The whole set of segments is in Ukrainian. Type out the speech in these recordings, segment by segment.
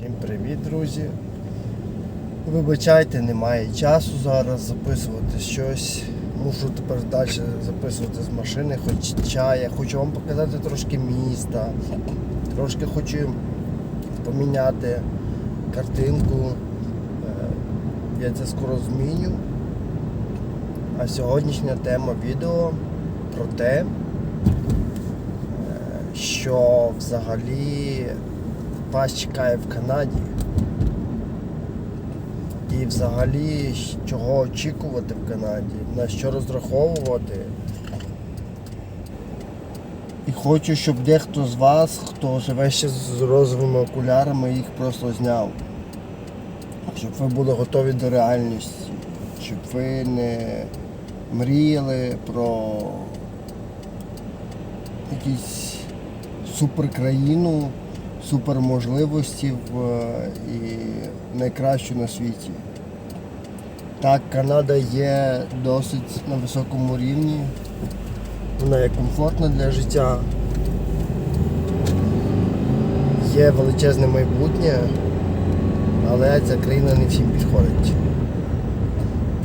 Всім привіт, друзі. Вибачайте, немає часу зараз записувати щось. Мушу тепер далі записувати з машини, хоча я хочу вам показати трошки міста, трошки хочу поміняти картинку. Е, Я це скоро зміню. А сьогоднішня тема відео про те, е, що взагалі вас чекає в Канаді. І взагалі чого очікувати в Канаді, на що розраховувати. І хочу, щоб дехто з вас, хто живе ще з розовими окулярами, їх просто зняв. Щоб ви були готові до реальності, щоб ви не мріяли про якісь суперкраїну, суперможливості в, і найкращу на світі. Так, Канада є досить на високому рівні, вона є комфортна для життя, є величезне майбутнє, але ця країна не всім підходить.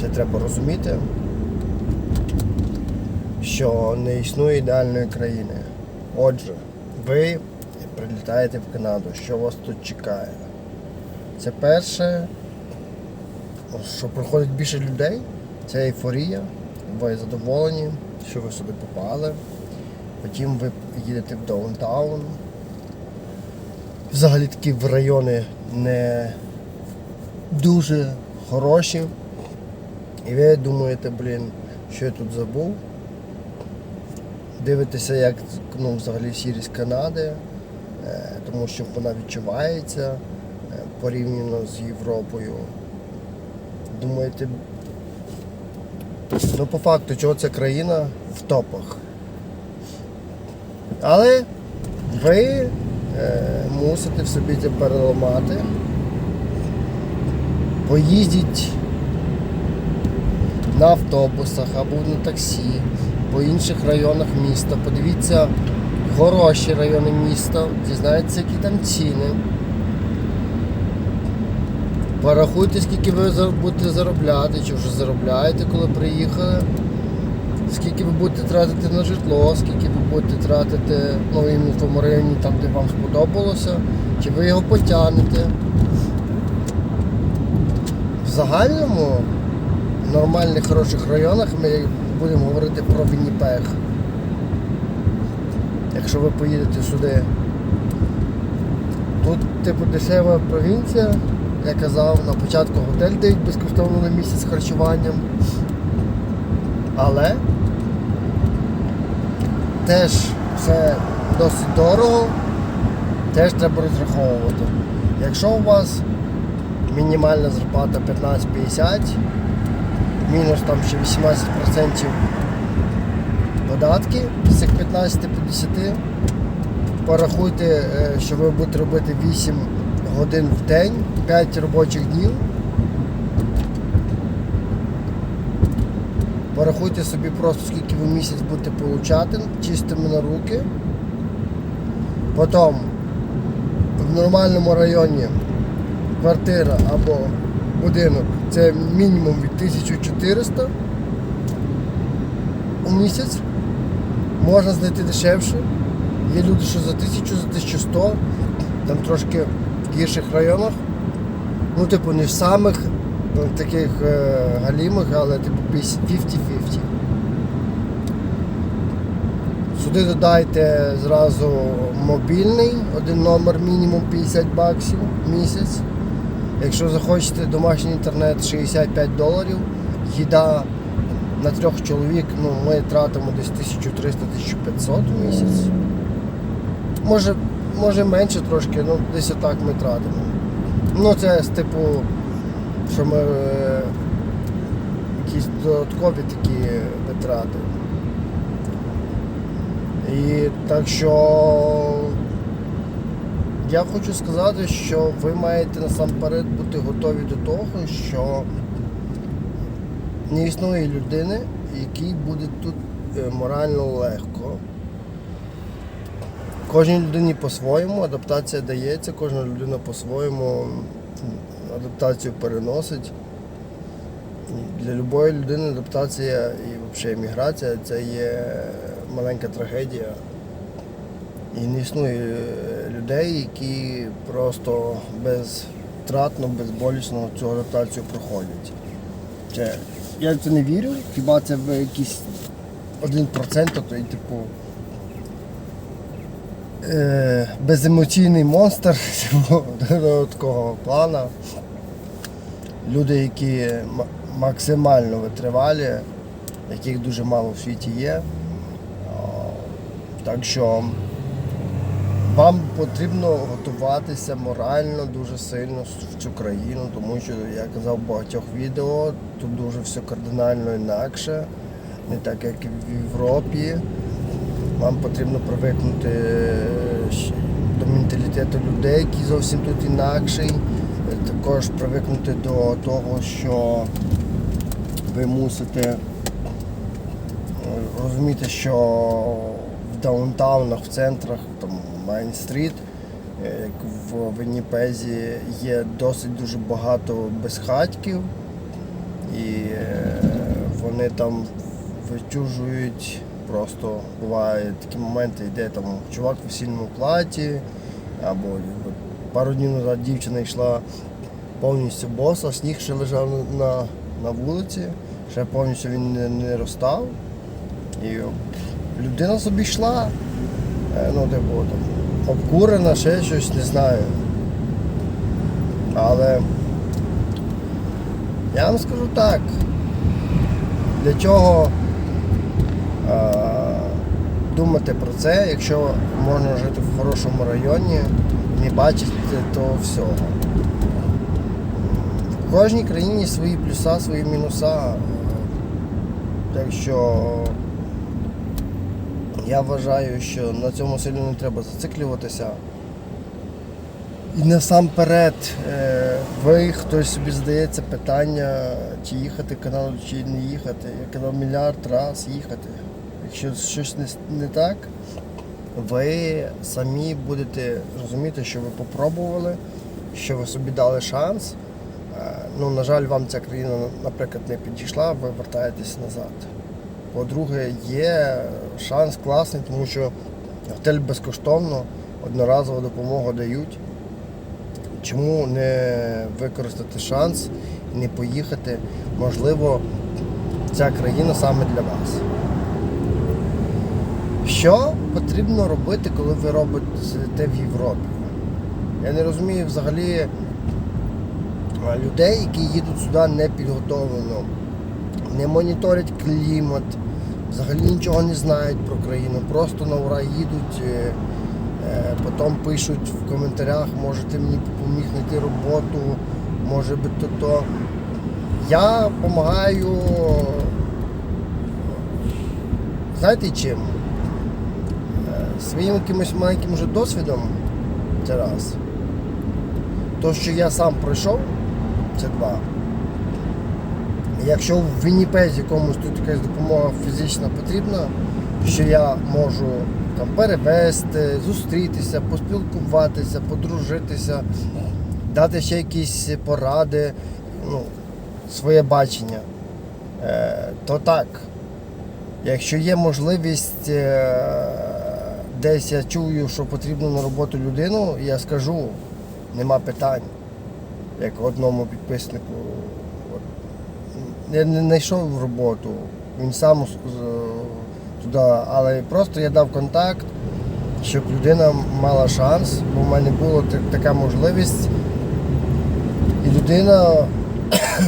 Це треба розуміти, що не існує ідеальної країни. Отже, ви прилітаєте в Канаду, що вас тут чекає? Це перше, що проходить більше людей, це ейфорія, ви задоволені, що ви сюди попали. Потім ви їдете в даунтаун. Взагалі такі в райони не дуже хороші. І ви думаєте, блін, що я тут забув. Дивитеся, як ну, взагалі сірість Канади, тому що вона відчувається е, порівняно з Європою. Думаєте, ну по факту, чого ця країна в топах. Але ви е, мусите в собі це переламати. Поїздіть на автобусах або на таксі, по інших районах міста. Подивіться хороші райони міста, дізнайтеся, які там ціни. Порахуйте, скільки ви будете заробляти, чи вже заробляєте, коли приїхали. Скільки ви будете тратити на житло, скільки ви будете тратити ну, в тому районі, там, де вам сподобалося, чи ви його потягнете. В загальному в нормальних хороших районах ми будемо говорити про Вінніпег. Якщо ви поїдете сюди. Тут, типу, дешева провінція, я казав, на початку готель дають безкоштовно на місяць з харчуванням. Але теж все досить дорого, теж треба розраховувати. Якщо у вас мінімальна зарплата 15-50, мінус там ще 18% податки з цих 15-50, порахуйте, е, що ви будете робити 8 годин в день, 5 робочих днів. Порахуйте собі просто, скільки ви місяць будете получати чистими на руки. Потім в нормальному районі квартира або будинок це мінімум від 1400 у місяць. Можна знайти дешевше. Є люди, що за 1000, за 1100, там трошки в гірших районах. Ну, типу, не в самих ну, таких е, галімих, але типу 50-50. Сюди додайте зразу мобільний, один номер мінімум 50 баксів в місяць. Якщо захочете домашній інтернет 65 доларів, їда на трьох чоловік, ну, ми тратимо десь 1300-1500 в місяць. Може, може менше трошки, ну десь отак ми тратимо. Ну це з типу, що ми е, якісь додаткові такі витрати. І так що я хочу сказати, що ви маєте насамперед бути готові до того, що не існує людини, якій буде тут е, морально легко. Кожній людині по-своєму адаптація дається, кожна людина по-своєму адаптацію переносить. Для будь-якої людини адаптація і взагалі еміграція це є маленька трагедія. І не існує е, людей, які просто безвтратно, безболісно цю адаптацію проходять. Це, я в це не вірю, хіба це в якийсь 1%, то й типу е, беземоційний монстр такого плана. Люди, які максимально витривалі, яких дуже мало в світі є. Так що вам потрібно готуватися морально дуже сильно в цю країну, тому що я казав в багатьох відео, тут дуже все кардинально інакше, не так як і в Європі. Вам потрібно привикнути до менталітету людей, який зовсім тут інакший. Е, Також привикнути до того, що ви мусите е, розуміти, що в даунтаунах, в центрах, там Майн-стріт, е, в Вінніпезі, є досить дуже багато безхатьків, і е, вони там витюжують. Просто бувають такі моменти, йде там чувак в весільному платі, або пару днів назад дівчина йшла повністю боса, сніг ще лежав на, на, вулиці, ще повністю він не, не розстав. І людина собі йшла, ну, типу, там, обкурена, ще щось, не знаю. Але я вам скажу так, для чого е, думати про це, якщо можна жити в хорошому районі, не бачити того всього. В кожній країні свої плюса, свої мінуса. Так що я вважаю, що на цьому сильно не треба зациклюватися. І насамперед, е, ви хтось собі задається питання, чи їхати в Канаду, чи не їхати. Я казав мільярд раз їхати. Якщо щось не, не так, ви самі будете розуміти, що ви попробували, що ви собі дали шанс. Е, Ну, на жаль, вам ця країна, наприклад, не підійшла, ви вертаєтесь назад. По-друге, є шанс класний, тому що готель безкоштовно, одноразову допомогу дають. Чому не використати шанс і не поїхати? Можливо, ця країна саме для вас. Що потрібно робити, коли ви робите в Європі? Я не розумію взагалі людей, які їдуть сюди непідготовлено, не моніторять клімат, взагалі нічого не знають про країну, просто на ура їдуть, е, е, потім пишуть в коментарях, може ти мені допоміг знайти роботу, може би то то. Я допомагаю, знаєте чим? Е, Своїм якимось маленьким вже досвідом, це раз. То, що я сам пройшов, це два. Якщо в Вінніпезі комусь тут якась допомога фізична потрібна, що я можу там перевезти, зустрітися, поспілкуватися, подружитися, дати ще якісь поради, ну, своє бачення, е, то так. Якщо є можливість, е, десь я чую, що потрібно на роботу людину, я скажу, нема питань. Як одному підписнику. Я не знайшов роботу, він сам туди, але просто я дав контакт, щоб людина мала шанс, бо в мене була така можливість. І людина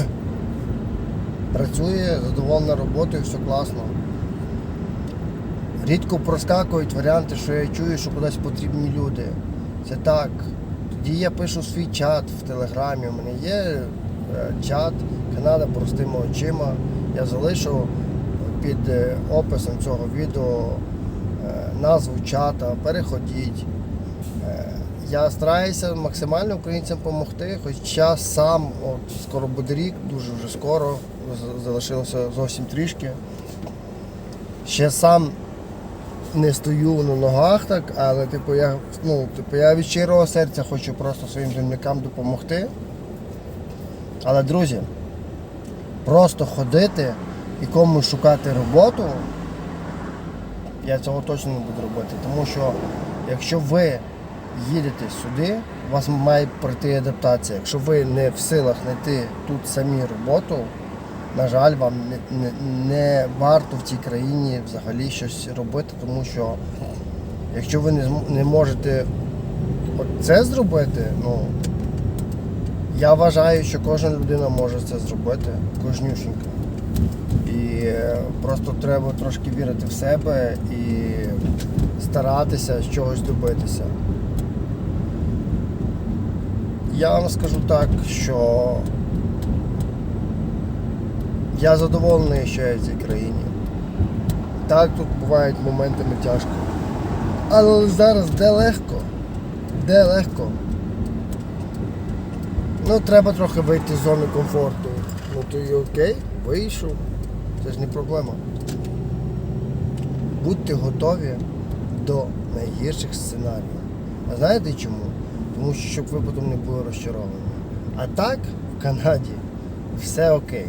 працює, задоволена роботою, все класно. Рідко проскакують варіанти, що я чую, що кудись потрібні люди. Це так. Тоді я пишу свій чат в Телеграмі. У мене є е, чат Канада простими очима. Я залишу під е, описом цього відео е, назву чата, переходіть. Е, Я стараюся максимально українцям допомогти, хоча сам, от скоро буде рік, дуже вже скоро, залишилося зовсім трішки. Ще сам не стою на ногах так, але типу я, ну, типу, я від щирого серця хочу просто своїм землякам допомогти. Але, друзі, просто ходити і комусь шукати роботу, я цього точно не буду робити. Тому що якщо ви їдете сюди, у вас має пройти адаптація. Якщо ви не в силах знайти тут самі роботу, на жаль, вам не, не, не варто в цій країні взагалі щось робити, тому що якщо ви не, не можете це зробити, ну я вважаю, що кожна людина може це зробити, кожнюшенька. І е, просто треба трошки вірити в себе і старатися з чогось добитися. Я вам скажу так, що я задоволений, що я в цій країні. Так, тут бувають моментами тяжко. Але зараз де легко? Де легко? Ну, треба трохи вийти з зони комфорту. Ну то і окей, вийшов. Це ж не проблема. Будьте готові до найгірших сценаріїв. А знаєте чому? Тому що щоб ви потім не були розчаровані. А так, в Канаді все окей.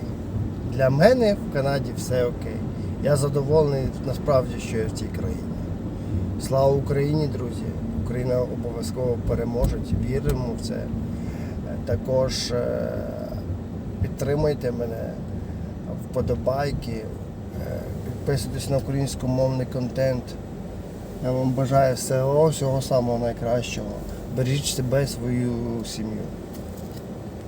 Для мене в Канаді все окей. Я задоволений насправді, що я в цій країні. Слава Україні, друзі! Україна обов'язково переможе. Віримо в це. Е, Також підтримайте підтримуйте мене, вподобайки, е, підписуйтесь на українськомовний контент. Я вам бажаю всього, всього самого найкращого. Бережіть себе і свою сім'ю.